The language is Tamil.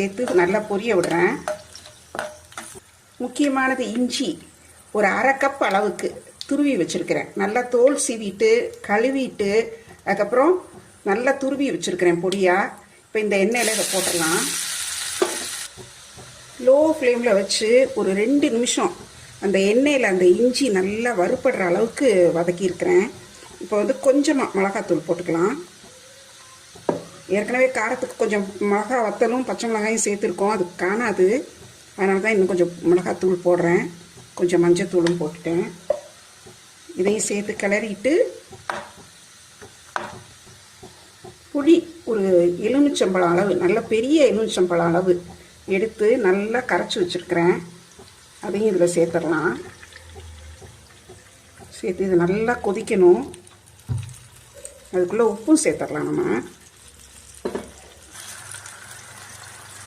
சேர்த்து நல்லா பொரிய விடுறேன். முக்கியமானது இஞ்சி. ஒரு அரை கப் அளவுக்கு துருவி வச்சுருக்கிறேன். நல்லா தோல் சீவிட்டு கழுவிட்டு அதுக்கப்புறம் நல்லா துருவி வச்சுருக்கிறேன் பொடியாக இப்போ இந்த எண்ணெயில் இதை போட்டுடலாம். லோ ஃப்ளேமில் வச்சு ஒரு ரெண்டு நிமிஷம் அந்த எண்ணெயில் அந்த இஞ்சி நல்லா வறுபடுற அளவுக்கு வதக்கியிருக்கிறேன். இப்போ வந்து கொஞ்சமாக மிளகாத்தூள் போட்டுக்கலாம். ஏற்கனவே காரத்துக்கு கொஞ்சம் மிளகா வத்தலும் பச்சை மிளகாயும் சேர்த்துருக்கோம். அது காணாது. அதனால தான் இன்னும் கொஞ்சம் மிளகாத்தூள் போடுறேன். கொஞ்சம் மஞ்சத்தூளும் போட்டுட்டேன். இதையும் சேர்த்து கிளறிட்டு புளி ஒரு எலுமிச்சம்பழம் அளவு நல்ல பெரிய எலுமிச்சம்பழம் அளவு எடுத்து நல்லா கரைச்சி வச்சுருக்கிறேன். அதையும் இதில் சேர்த்துடலாம். சேர்த்து இது நல்லா கொதிக்கணும். அதுக்குள்ளே உப்பும் சேர்த்துடலாம் நம்ம.